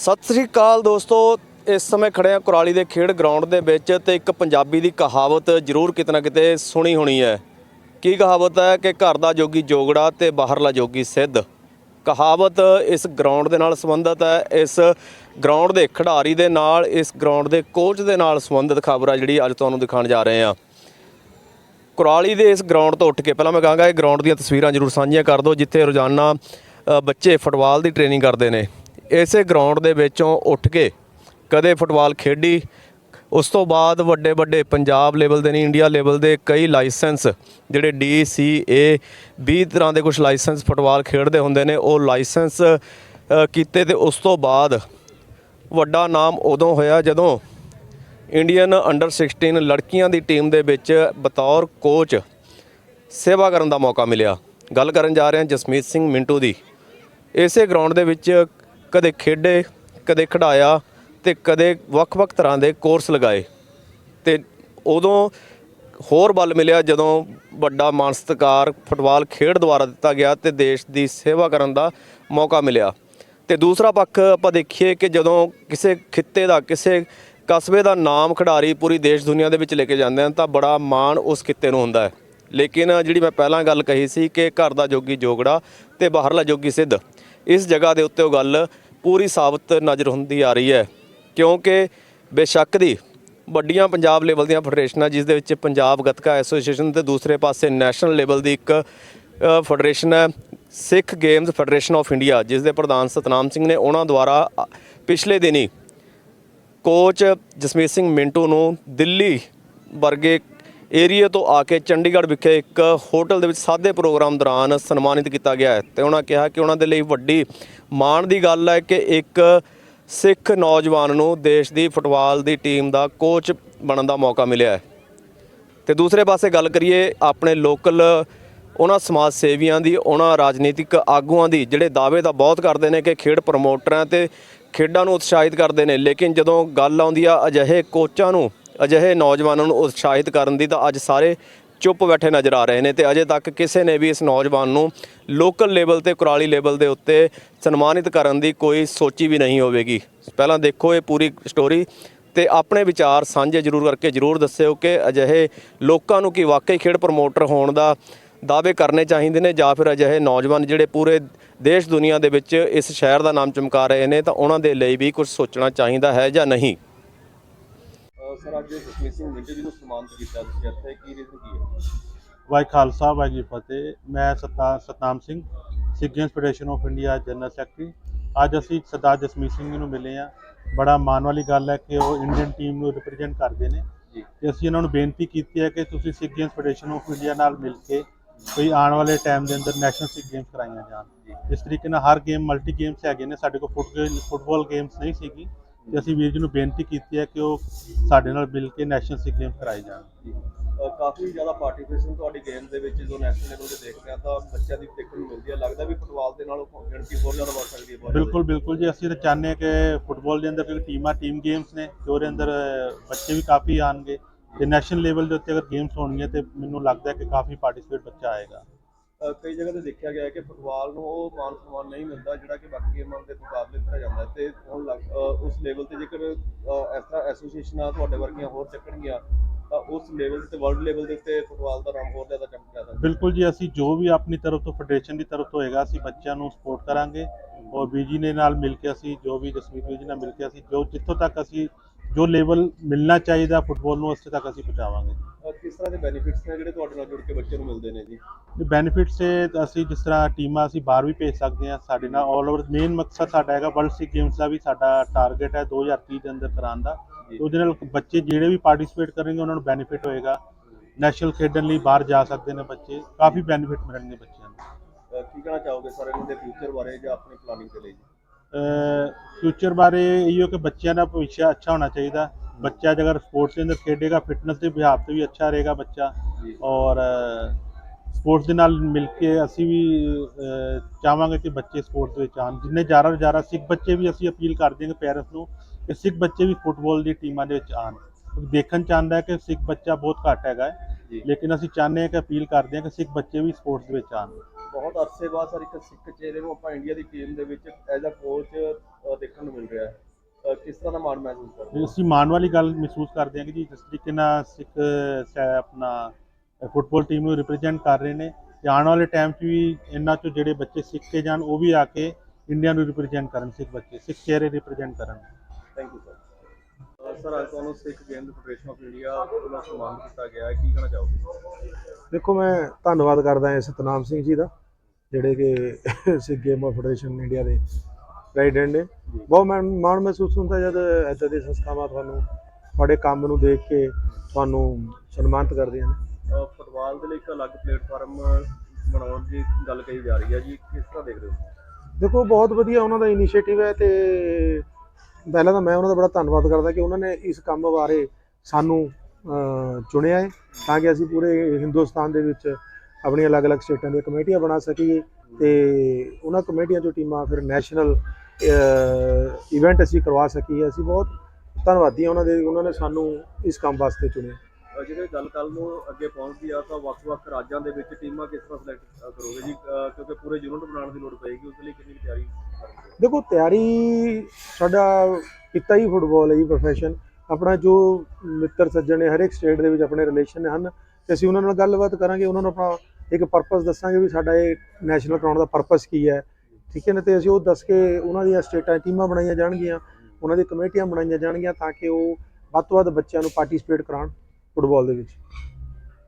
ਸਤਿ ਸ੍ਰੀ ਅਕਾਲ ਦੋਸਤੋ, ਇਸ ਸਮੇਂ ਖੜੇ ਆ ਕੁਰਾਲੀ ਦੇ ਖੇਡ ਗਰਾਊਂਡ ਦੇ ਵਿੱਚ ਤੇ ਇੱਕ ਪੰਜਾਬੀ ਦੀ ਕਹਾਵਤ ਜ਼ਰੂਰ ਕਿਤੇ ਨਾ ਕਿਤੇ ਸੁਣੀ ਹੋਣੀ ਹੈ। ਕੀ ਕਹਾਵਤ ਹੈ ਕਿ ਘਰ ਦਾ ਜੋਗੀ ਜੋਗੜਾ ਤੇ ਬਾਹਰਲਾ ਜੋਗੀ ਸਿੱਧ? ਕਹਾਵਤ ਇਸ ਗਰਾਊਂਡ ਦੇ ਨਾਲ ਸੰਬੰਧਿਤ ਹੈ। ਇਸ ਗਰਾਊਂਡ ਦੇ ਖਿਡਾਰੀ ਦੇ ਨਾਲ, ਇਸ ਗਰਾਊਂਡ ਦੇ ਕੋਚ ਦੇ ਨਾਲ ਸੰਬੰਧਿਤ ਖਬਰ ਆ ਜਿਹੜੀ ਅੱਜ ਤੁਹਾਨੂੰ ਦਿਖਾਉਣ ਜਾ ਰਹੇ ਹਾਂ। ਕੁਰਾਲੀ ਦੇ ਇਸ ਗਰਾਊਂਡ ਤੋਂ ਉੱਠ ਕੇ, ਪਹਿਲਾਂ ਮੈਂ ਕਹਾਂਗਾ ਇਹ ਗਰਾਊਂਡ ਦੀਆਂ ਤਸਵੀਰਾਂ ਜ਼ਰੂਰ ਸਾਂਝੀਆਂ ਕਰ ਦਿਓ, ਜਿੱਥੇ ਰੋਜ਼ਾਨਾ ਬੱਚੇ ਫੁੱਟਬਾਲ ਦੀ ਟ੍ਰੇਨਿੰਗ ਕਰਦੇ ਨੇ। ਇਸੇ ਗਰਾਊਂਡ ਦੇ ਵਿੱਚੋਂ ਉੱਠ ਕੇ ਕਦੇ ਫੁੱਟਬਾਲ ਖੇਡੀ। ਉਸ ਤੋਂ ਬਾਅਦ ਵੱਡੇ ਵੱਡੇ ਪੰਜਾਬ ਲੈਵਲ ਦੇ ਨਹੀਂ ਇੰਡੀਆ ਲੈਵਲ ਦੇ ਕਈ ਲਾਇਸੈਂਸ ਜਿਹੜੇ ਡੀ ਸੀ ਏ 20 ਤਰ੍ਹਾਂ ਦੇ ਕੁਝ ਲਾਇਸੈਂਸ ਫੁੱਟਬਾਲ ਖੇਡਦੇ ਹੁੰਦੇ ਨੇ, ਉਹ ਲਾਇਸੈਂਸ ਕੀਤੇ ਤੇ ਉਸ ਤੋਂ ਬਾਅਦ ਵੱਡਾ ਨਾਮ ਉਦੋਂ ਹੋਇਆ ਜਦੋਂ ਇੰਡੀਅਨ ਅੰਡਰ 16 ਲੜਕੀਆਂ ਦੀ ਟੀਮ ਦੇ ਵਿੱਚ ਬਤੌਰ ਕੋਚ ਸੇਵਾ ਕਰਨ ਦਾ ਮੌਕਾ ਮਿਲਿਆ। ਗੱਲ ਕਰਨ ਜਾ ਰਹੇ ਹਾਂ ਜਸਮੀਤ ਸਿੰਘ ਮਿੰਟੂ ਦੀ। ਇਸੇ ਗਰਾਊਂਡ ਦੇ ਵਿੱਚ ਕਦੇ ਖੇਡੇ, ਕਦੇ ਖਿਡਾਇਆ ਤੇ ਕਦੇ ਵੱਖ-ਵੱਖ ਤਰ੍ਹਾਂ ਦੇ ਕੋਰਸ ਲਗਾਏ। ਤੇ ਉਦੋਂ ਹੋਰ ਬਲ ਮਿਲਿਆ ਜਦੋਂ ਵੱਡਾ ਮਾਣ ਸਤਿਕਾਰ ਫੁੱਟਬਾਲ ਖੇਡ ਦੁਆਰਾ ਦਿੱਤਾ ਗਿਆ ਤੇ ਦੇਸ਼ ਦੀ ਸੇਵਾ ਕਰਨ ਦਾ ਮੌਕਾ ਮਿਲਿਆ। ਤੇ ਦੂਸਰਾ ਪੱਖ ਆਪਾਂ ਦੇਖੀਏ ਕਿ ਜਦੋਂ ਕਿਸੇ ਖਿੱਤੇ ਦਾ, ਕਿਸੇ ਕਸਬੇ ਦਾ ਨਾਮ ਖਿਡਾਰੀ ਪੂਰੀ ਦੇਸ਼ ਦੁਨੀਆ ਦੇ ਵਿੱਚ ਲੈ ਕੇ ਜਾਂਦੇ ਹਨ ਤਾਂ ਬੜਾ ਮਾਣ ਉਸ ਖਿੱਤੇ ਨੂੰ ਹੁੰਦਾ ਹੈ। ਲੇਕਿਨ ਜਿਹੜੀ ਮੈਂ ਪਹਿਲਾਂ ਗੱਲ ਕਹੀ ਸੀ ਕਿ ਘਰ ਦਾ ਜੋਗੀ ਜੋਗੜਾ ਤੇ ਬਾਹਰਲਾ ਜੋਗੀ ਸਿੱਧ। ਇਸ ਜਗ੍ਹਾ ਦੇ ਉੱਤੇ ਉਹ ਗੱਲ ਪੂਰੀ ਸਾਬਤ ਨਜ਼ਰ ਹੁੰਦੀ ਆ ਰਹੀ ਹੈ, ਕਿਉਂਕਿ ਬੇਸ਼ੱਕ ਦੀ ਵੱਡੀਆਂ ਪੰਜਾਬ ਲੈਵਲ ਦੀਆਂ ਫੈਡਰੇਸ਼ਨਾਂ ਜਿਸ ਦੇ ਵਿੱਚ ਪੰਜਾਬ ਗੱਤਕਾ ਐਸੋਸੀਏਸ਼ਨ ਤੇ ਦੂਸਰੇ ਪਾਸੇ ਨੈਸ਼ਨਲ ਲੈਵਲ ਦੀ ਇੱਕ ਫੈਡਰੇਸ਼ਨ ਹੈ Sikh games federation of India ਜਿਸ ਦੇ ਪ੍ਰਧਾਨ ਸਤਨਾਮ ਸਿੰਘ ਨੇ ਉਹਨਾਂ ਦੁਆਰਾ ਪਿਛਲੇ ਦਿਨੀ ਕੋਚ ਜਸਮੀਤ ਸਿੰਘ ਮਿੰਟੂ ਨੂੰ ਦਿੱਲੀ ਵਰਗੇ ਏਰੀਆ ਤੋਂ ਆ ਕੇ ਚੰਡੀਗੜ੍ਹ ਵਿਖੇ ਇੱਕ ਹੋਟਲ ਦੇ ਵਿੱਚ ਸਾਦੇ ਪ੍ਰੋਗਰਾਮ ਦੌਰਾਨ ਸਨਮਾਨਿਤ ਕੀਤਾ ਗਿਆ ਹੈ ਤੇ ਉਹਨਾਂ ਕਿਹਾ ਕਿ ਉਹਨਾਂ ਦੇ ਲਈ ਵੱਡੀ ਮਾਣ ਦੀ ਗੱਲ ਹੈ ਕਿ ਇੱਕ ਸਿੱਖ ਨੌਜਵਾਨ ਨੂੰ ਦੇਸ਼ ਦੀ ਫੁੱਟਬਾਲ ਦੀ ਟੀਮ ਦਾ ਕੋਚ ਬਣਨ ਦਾ ਮੌਕਾ ਮਿਲਿਆ ਹੈ। ਤੇ ਦੂਸਰੇ ਪਾਸੇ ਗੱਲ ਕਰੀਏ ਆਪਣੇ ਲੋਕਲ ਉਹਨਾਂ ਸਮਾਜ ਸੇਵੀਆਂ ਦੀ, ਉਹਨਾਂ ਰਾਜਨੀਤਿਕ ਆਗੂਆਂ ਦੀ, ਜਿਹੜੇ ਦਾਅਵੇ ਤਾਂ ਬਹੁਤ ਕਰਦੇ ਨੇ ਕਿ ਖੇਡ ਪ੍ਰਮੋਟਰਾਂ ਤੇ ਖੇਡਾਂ ਨੂੰ ਉਤਸ਼ਾਹਿਤ ਕਰਦੇ ਨੇ, ਲੇਕਿਨ ਜਦੋਂ ਗੱਲ ਆਉਂਦੀ ਆ ਅਜਿਹੇ ਕੋਚਾਂ ਨੂੰ ਅਜਿਹੇ ਨੌਜਵਾਨਾਂ ਨੂੰ ਉਤਸ਼ਾਹਿਤ ਕਰਨ ਦੀ ਤਾਂ ਅੱਜ ਸਾਰੇ ਚੁੱਪ ਬੈਠੇ ਨਜ਼ਰ ਆ ਰਹੇ ਨੇ ਤੇ ਅਜੇ ਤੱਕ ਕਿਸੇ ਨੇ ਵੀ ਇਸ ਨੌਜਵਾਨ ਨੂੰ ਲੋਕਲ ਲੈਵਲ ਤੇ, ਕੁਰਾਲੀ ਲੈਵਲ ਦੇ ਉੱਤੇ ਸਨਮਾਨਿਤ ਕਰਨ ਦੀ ਕੋਈ ਸੋਚੀ ਵੀ ਨਹੀਂ ਹੋਵੇਗੀ। ਪਹਿਲਾਂ ਦੇਖੋ ਇਹ ਪੂਰੀ ਸਟੋਰੀ ਤੇ ਆਪਣੇ ਵਿਚਾਰ ਸਾਂਝੇ ਜ਼ਰੂਰ ਕਰਕੇ ਜ਼ਰੂਰ ਦੱਸਿਓ ਕਿ ਅਜਿਹੇ ਲੋਕਾਂ ਨੂੰ ਕੀ ਵਾਕਈ ਖੇਡ ਪ੍ਰਮੋਟਰ ਹੋਣ ਦਾ ਦਾਅਵੇ ਕਰਨੇ ਚਾਹੀਦੇ ਨੇ ਜਾਂ ਫਿਰ ਅਜਿਹੇ ਨੌਜਵਾਨ ਜਿਹੜੇ ਪੂਰੇ ਦੇਸ਼ ਦੁਨੀਆ ਦੇ ਵਿੱਚ ਇਸ ਸ਼ਹਿਰ ਦਾ ਨਾਮ ਚਮਕਾ ਰਹੇ ਨੇ ਤਾਂ ਉਹਨਾਂ ਦੇ ਲਈ ਵੀ ਕੁਝ ਸੋਚਣਾ ਚਾਹੀਦਾ ਹੈ ਜਾਂ ਨਹੀਂ। ਸਰ ਅੱਜ ਸਿੰਘ ਮਿੰਟੂ ਜੀ ਨੂੰ ਸਨਮਾਨਿਤ ਕੀਤਾ ਤੁਸੀਂ ਇੱਥੇ ਕੀ ਰੀਜ਼ਨ ਕੀ ਹੈ? ਵਾਹਿ ਖਾਲਸਾ ਵਾਹਿ ਜੀ ਫਤਿਹ। ਮੈਂ ਸਤਾ Satnam Singh Sikh games federation of India general secretary. ਅੱਜ ਅਸੀਂ ਸਰਦਾਰ ਜਸਮੀਤ ਸਿੰਘ ਜੀ ਨੂੰ ਮਿਲੇ ਆ ਬੜਾ ਮਾਣ ਵਾਲੀ ਗੱਲ ਹੈ ਕਿ ਉਹ ਇੰਡੀਅਨ ਟੀਮ ਨੂੰ ਰਿਪਰੈਜ਼ੈਂਟ ਕਰਦੇ ਨੇ। ਜੀ। ਤੇ ਅਸੀਂ ਇਹਨਾਂ ਨੂੰ ਬੇਨਤੀ ਕੀਤੀ ਹੈ ਕਿ ਤੁਸੀਂ Sikh games federation of India ਨਾਲ ਮਿਲ ਕੇ ਕੋਈ ਆਉਣ ਵਾਲੇ ਟਾਈਮ ਦੇ ਅੰਦਰ ਨੈਸ਼ਨਲ ਸਿੱਖ ਗੇਮਸ ਕਰਾਈਆਂ ਜਾਣ। ਇਸ ਤਰੀਕੇ ਨਾਲ ਹਰ ਗੇਮ ਮਲਟੀ ਗੇਮਸ ਹੈਗੇ ਨੇ। ਸਾਡੇ ਕੋਲ ਫੁੱਟ ਫੁੱਟਬਾਲ ਗੇਮਸ ਨਹੀਂ ਸੀਗੀ। ਤੇ ਅਸੀਂ ਵੀਰ ਜੀ ਨੂੰ ਬੇਨਤੀ ਕੀਤੀ ਹੈ ਕਿ ਉਹ ਸਾਡੇ ਨਾਲ ਮਿਲ ਕੇ ਨੈਸ਼ਨਲ ਸਿੱਖ ਗੇਮਸ ਕਰਾਏ ਜਾਣ। ਕਾਫੀ ਜ਼ਿਆਦਾ ਪਾਰਟਿਸਿਪੇਸ਼ਨ ਤੁਹਾਡੀ ਗੇਮ ਦੇ ਵਿੱਚ ਜੋ ਨੈਸ਼ਨਲ ਲੈਵਲ ਤੇ ਦੇਖਦੇ ਆ ਤਾਂ ਬੱਚਿਆਂ ਦੀ ਦੇਖਣ ਨੂੰ ਮਿਲਦੀ ਹੈ। ਲੱਗਦਾ ਵੀ ਫੁੱਟਬਾਲ ਦੇ ਨਾਲ ਗਿਣਤੀ ਹੋਰ ਜ਼ਿਆਦਾ ਵੱਧ ਸਕਦੀ ਹੈ ਬਹੁਤ। ਬਿਲਕੁਲ ਬਿਲਕੁਲ ਜੀ। ਅਸੀਂ ਤਾਂ ਚਾਹੁੰਦੇ ਹਾਂ ਕਿ ਫੁੱਟਬਾਲ ਦੇ ਅੰਦਰ ਕਿਉਂਕਿ ਟੀਮਾਂ ਟੀਮ ਗੇਮਸ ਨੇ ਤੇ ਉਹਦੇ ਅੰਦਰ ਬੱਚੇ ਵੀ ਕਾਫੀ ਆਣਗੇ ਤੇ ਨੈਸ਼ਨਲ ਲੈਵਲ ਦੇ ਉੱਤੇ ਅਗਰ ਗੇਮਸ ਹੋਣਗੀਆਂ ਤੇ ਮੈਨੂੰ ਲੱਗਦਾ ਹੈ ਕਿ ਕਾਫੀ ਪਾਰਟਿਸਿਪੇਟ ਬੱਚਾ ਆਏਗਾ। ਕਈ ਜਗ੍ਹਾ ਤੇ ਦੇਖਿਆ ਗਿਆ ਹੈ ਕਿ ਫੁੱਟਬਾਲ ਨੂੰ ਉਹ ਮਾਨ ਸਨਮਾਨ ਨਹੀਂ ਮਿਲਦਾ ਜਿਹੜਾ ਕਿ ਬਾਕੀ ਗੇਮਾਂ ਦੇ ਮੁਕਾਬਲੇ ਦਿੱਤਾ ਜਾਂਦਾ ਹੈ। ਤੇ ਹੁਣ ਲੱਗ- ਅ, ਉਸ ਲੈਵਲ ਤੇ ਜੇਕਰ ਅ, ਇਸ ਤਰ੍ਹਾਂ ਐਸੋਸੀਏਸ਼ਨਾਂ ਤੁਹਾਡੇ ਵਰਗੀਆਂ ਹੋਰ ਚੱਕਣਗੀਆਂ ਤਾਂ ਉਸ ਲੈਵਲ ਤੇ ਵਰਲਡ ਲੈਵਲ ਦੇ ਉੱਤੇ ਫੁੱਟਬਾਲ ਦਾ ਨਾਮ ਹੋਰ ਜ਼ਿਆਦਾ ਚਮਕ ਜਾਦਾ ਬਿਲਕੁਲ ਜੀ ਅਸੀਂ ਜੋ ਵੀ ਆਪਣੀ ਤਰਫ ਤੋਂ ਫੈਡਰੇਸ਼ਨ ਦੀ ਤਰਫ ਤੋਂ ਹੋਏਗਾ ਅਸੀਂ ਬੱਚਿਆਂ ਨੂੰ ਸਪੋਰਟ ਕਰਾਂਗੇ। ਔਰ ਬੀਜੀ ਨੇ ਨਾਲ ਮਿਲ ਕੇ ਅਸੀਂ ਜੋ ਵੀ ਜਸਮੀਤ ਬੀਜੀ ਨਾਲ ਮਿਲ ਕੇ ਅਸੀਂ ਜੋ ਜਿੱਥੋਂ ਤੱਕ ਅਸੀਂ ਜੋ ਲੈਵਲ ਮਿਲਣਾ ਚਾਹੀਦਾ ਫੁੱਟਬਾਲ ਨੂੰ ਉੱਥੇ ਤੱਕ ਅਸੀਂ ਪਹੁੰਚਾਵਾਂਗੇ। ਕਿਸ ਤਰ੍ਹਾਂ ਦੇ ਬੈਨੀਫਿਟਸ ਨੇ ਜਿਹੜੇ ਤੁਹਾਡੇ ਨਾਲ ਜੁੜ ਕੇ ਬੱਚੇ ਨੂੰ ਮਿਲਦੇ ਨੇ ਜੀ? ਤੇ ਬੈਨੀਫਿਟਸ ਤੇ ਅਸੀਂ ਜਿਸ ਤਰ੍ਹਾਂ ਟੀਮਾਂ ਅਸੀਂ ਬਾਹਰ ਵੀ ਭੇਜ ਸਕਦੇ ਹਾਂ ਸਾਡੇ ਨਾਲ ਆਲ ਓਵਰ ਮੇਨ ਮਕਸਦ ਸਾਡਾ ਹੈਗਾ ਵਰਲਡ ਸਿੱਖ ਗੇਮਸ ਦਾ ਵੀ ਸਾਡਾ ਟਾਰਗੇਟ ਹੈ 2030 ਦੇ ਅੰਦਰ ਕਰਾਉਣ ਦਾ। ਉਹਦੇ ਨਾਲ ਬੱਚੇ ਜਿਹੜੇ ਵੀ ਪਾਰਟਿਸਿਪੇਟ ਕਰਨਗੇ ਉਹਨਾਂ ਨੂੰ ਬੈਨੀਫਿਟ ਹੋਏਗਾ। ਨੈਸ਼ਨਲ ਖੇਡਣ ਲਈ ਬਾਹਰ ਜਾ ਸਕਦੇ ਨੇ ਬੱਚੇ ਕਾਫੀ ਬੈਨੀਫਿਟ ਮਿਲਣਗੇ ਬੱਚਿਆਂ ਨੂੰ। ਕੀ ਕਹਿਣਾ ਚਾਹੋਗੇ ਸਰ ਇਹਨਾਂ ਦੇ ਫਿਊਚਰ ਬਾਰੇ ਜਾਂ ਆਪਣੀ ਪਲਾਨਿੰਗ ਦੇ ਲਈ? ਫਿਊਚਰ ਬਾਰੇ ਇਹੋ ਕਿ ਬੱਚਿਆਂ ਦਾ ਭਵਿੱਖ ਅੱਛਾ ਹੋਣਾ ਚਾਹੀਦਾ। ਬੱਚਾ ਜੇਕਰ ਸਪੋਰਟਸ ਦੇ ਅੰਦਰ ਖੇਡੇਗਾ ਫਿਟਨੈਸ ਦੇ ਬਿਹਾਰ ਤੇ ਵੀ ਅੱਛਾ ਰਹੇਗਾ ਬੱਚਾ। ਔਰ ਸਪੋਰਟਸ ਦੇ ਨਾਲ ਮਿਲ ਕੇ ਅਸੀਂ ਵੀ ਚਾਹਾਂਗੇ ਕਿ ਬੱਚੇ ਸਪੋਰਟਸ ਵਿੱਚ ਆਉਣ। ਜਿੰਨੇ ਜ਼ਿਆਦਾ ਤੋਂ ਜ਼ਿਆਦਾ ਸਿੱਖ ਬੱਚੇ ਵੀ ਅਸੀਂ ਅਪੀਲ ਕਰਦੇ ਹਾਂ ਪੇਰੈਂਟਸ ਨੂੰ ਕਿ ਸਿੱਖ ਬੱਚੇ ਵੀ ਫੁੱਟਬਾਲ ਦੀ ਟੀਮਾਂ ਦੇ ਵਿੱਚ ਆਉਣ। ਦੇਖਣ ਚ ਆਉਂਦਾ ਹੈ ਕਿ ਸਿੱਖ ਬੱਚਾ ਬਹੁਤ ਘੱਟ ਹੈਗਾ ਲੇਕਿਨ ਅਸੀਂ ਚਾਹੁੰਦੇ ਹਾਂ ਕਿ ਅਪੀਲ ਕਰਦੇ ਹਾਂ ਕਿ ਸਿੱਖ ਬੱਚੇ ਵੀ ਸਪੋਰਟਸ ਦੇ ਵਿੱਚ ਆਉਣ। ਬਹੁਤ ਅਰਸੇ ਬਾਅਦ ਸਰ ਇੱਕ ਸਿੱਖ ਚਿਹਰੇ ਨੂੰ ਆਪਾਂ ਇੰਡੀਆ ਦੀ ਟੀਮ ਦੇ ਵਿੱਚ ਐਜ਼ ਅ ਕੋਚ ਦੇਖਣ ਨੂੰ ਮਿਲ ਰਿਹਾ ਹੈ। ਕਿਸ ਤਰ੍ਹਾਂ ਦਾ ਮਾਣ ਮਹਿਸੂਸ ਕਰਦੇ ਹੋ? ਅਸੀਂ ਮਾਣ ਵਾਲੀ ਗੱਲ ਮਹਿਸੂਸ ਕਰਦੇ ਹਾਂ ਕਿ ਜੀ ਜਿਸ ਤਰੀਕੇ ਨਾਲ ਸਿੱਖ ਆਪਣਾ ਫੁੱਟਬਾਲ ਟੀਮ ਨੂੰ ਰਿਪਰੈਜ਼ੈਂਟ ਕਰ ਰਹੇ ਨੇ ਤੇ ਆਉਣ ਵਾਲੇ ਟਾਈਮ 'ਚ ਵੀ ਇਹਨਾਂ 'ਚੋਂ ਜਿਹੜੇ ਬੱਚੇ ਸਿੱਖ ਕੇ ਜਾਣ ਉਹ ਵੀ ਆ ਕੇ ਇੰਡੀਆ ਨੂੰ ਰਿਪਰੈਜ਼ੈਂਟ ਕਰਨ ਸਿੱਖ ਬੱਚੇ ਸਿੱਖ ਚਿਹਰੇ ਰਿਪਰੈਜ਼ੈਂਟ ਕਰਨ। ਥੈਂਕ ਯੂ ਸਰ ਸਰ ਅੱਜ ਤੁਹਾਨੂੰ Sikh games federation of India ਵੱਲੋਂ ਸਨਮਾਨਿਤ ਕੀਤਾ ਗਿਆ ਹੈ। ਕੀ ਕਹਿਣਾ ਚਾਹੋਗੇ? ਦੇਖੋ ਮੈਂ ਧੰਨਵਾਦ ਕਰਦਾ ਹਾਂ ਸਤਨਾਮ ਸਿੰਘ ਜੀ ਦਾ ਜਿਹੜੇ ਕਿ ਸਿੱਖ ਗੇਮ ਫੈਡਰੇਸ਼ਨ ਇੰਡੀਆ ਦੇ ਪ੍ਰੈਜ਼ੀਡੈਂਟ ਨੇ। ਬਹੁਤ ਮਾਣ ਮਹਿਸੂਸ ਹੁੰਦਾ ਜਦ ਇੱਦਾਂ ਦੀ ਸੰਸਥਾਵਾਂ ਤੁਹਾਨੂੰ ਤੁਹਾਡੇ ਕੰਮ ਨੂੰ ਦੇਖ ਕੇ ਤੁਹਾਨੂੰ ਸਨਮਾਨਿਤ ਕਰਦੀਆਂ ਨੇ। ਫੁੱਟਬਾਲ ਦੇ ਲਈ ਇੱਕ ਅਲੱਗ ਪਲੇਟਫਾਰਮ ਬਣਾਉਣ ਦੀ ਗੱਲ ਕਹੀ ਜਾ ਰਹੀ ਹੈ ਜੀ। ਕਿਸ ਤਰ੍ਹਾਂ ਦੇਖਦੇ ਹੋ? ਦੇਖੋ ਬਹੁਤ ਵਧੀਆ ਉਹਨਾਂ ਦਾ ਇਨੀਸ਼ੀਏਟਿਵ ਹੈ ਤੇ ਪਹਿਲਾਂ ਤਾਂ ਮੈਂ ਉਹਨਾਂ ਦਾ ਬੜਾ ਧੰਨਵਾਦ ਕਰਦਾ ਕਿ ਉਹਨਾਂ ਨੇ ਇਸ ਕੰਮ ਬਾਰੇ ਸਾਨੂੰ ਚੁਣਿਆ ਹੈ ਤਾਂ ਕਿ ਅਸੀਂ ਪੂਰੇ ਹਿੰਦੁਸਤਾਨ ਦੇ ਵਿੱਚ ਆਪਣੀਆਂ ਅਲੱਗ-ਅਲੱਗ ਸਟੇਟਾਂ ਦੀਆਂ ਕਮੇਟੀਆਂ ਬਣਾ ਸਕੀਏ ਤੇ ਉਹਨਾਂ ਕਮੇਟੀਆਂ ਚੋਂ ਟੀਮਾਂ ਫਿਰ ਨੈਸ਼ਨਲ ਇਵੈਂਟ ਅਸੀਂ ਕਰਵਾ ਸਕੀਏ। ਅਸੀਂ ਬਹੁਤ ਧੰਨਵਾਦੀ ਹਾਂ ਉਹਨਾਂ ਦੇ, ਉਹਨਾਂ ਨੇ ਸਾਨੂੰ ਇਸ ਕੰਮ ਵਾਸਤੇ ਚੁਣਿਆ। ਜਿਹੜੇ ਗੱਲ ਕੱਲ ਨੂੰ ਅੱਗੇ ਪਹੁੰਚਦੀ ਆ ਤਾਂ ਵੱਖ-ਵੱਖ ਰਾਜਾਂ ਦੇ ਵਿੱਚ ਟੀਮਾਂ ਕਿਸ ਤਰ੍ਹਾਂ ਸਿਲੈਕਟ ਕਰੋਗੇ ਜੀ? ਕਿਉਂਕਿ ਪੂਰੇ ਯੂਨਿਟ ਬਣਾਉਣ ਦੀ ਲੋੜ ਪਏਗੀ ਉਸ ਲਈ ਕਿੰਨੀ ਤਿਆਰੀ ਦੇਖੋ, ਤਿਆਰੀ ਸਾਡਾ ਕੀਤਾ ਹੀ ਫੁੱਟਬਾਲ ਹੈ ਜੀ ਪ੍ਰੋਫੈਸ਼ਨ ਆਪਣਾ ਜੋ ਮਿੱਤਰ ਸੱਜਣ ਨੇ ਹਰ ਇੱਕ ਸਟੇਟ ਦੇ ਵਿੱਚ ਆਪਣੇ ਰਿਲੇਸ਼ਨ ਹਨ। ਤੇ ਅਸੀਂ ਉਹਨਾਂ ਨਾਲ ਗੱਲਬਾਤ ਕਰਾਂਗੇ, ਉਹਨਾਂ ਨੂੰ ਆਪਣਾ ਇੱਕ ਪਰਪਸ ਦੱਸਾਂਗੇ ਵੀ ਸਾਡਾ ਇਹ ਨੈਸ਼ਨਲ ਕਰਾਉਣ ਦਾ ਪਰਪਸ ਕੀ ਹੈ। ਠੀਕ ਹੈ ਨਾ? ਤੇ ਅਸੀਂ ਉਹ ਦੱਸ ਕੇ ਉਹਨਾਂ ਦੀਆਂ ਸਟੇਟਾਂ ਟੀਮਾਂ ਬਣਾਈਆਂ ਜਾਣਗੀਆਂ, ਉਹਨਾਂ ਦੀ ਕਮੇਟੀਆਂ ਬਣਾਈਆਂ ਜਾਣਗੀਆਂ ਤਾਂ ਕਿ ਉਹ ਵੱਧ ਤੋਂ ਵੱਧ ਬੱਚਿਆਂ ਨੂੰ ਪਾਰਟਿਸਿਪੇਟ ਕਰਾਉਣ। ਫੁੱਟਬਾਲ ਦੇ ਵਿੱਚ।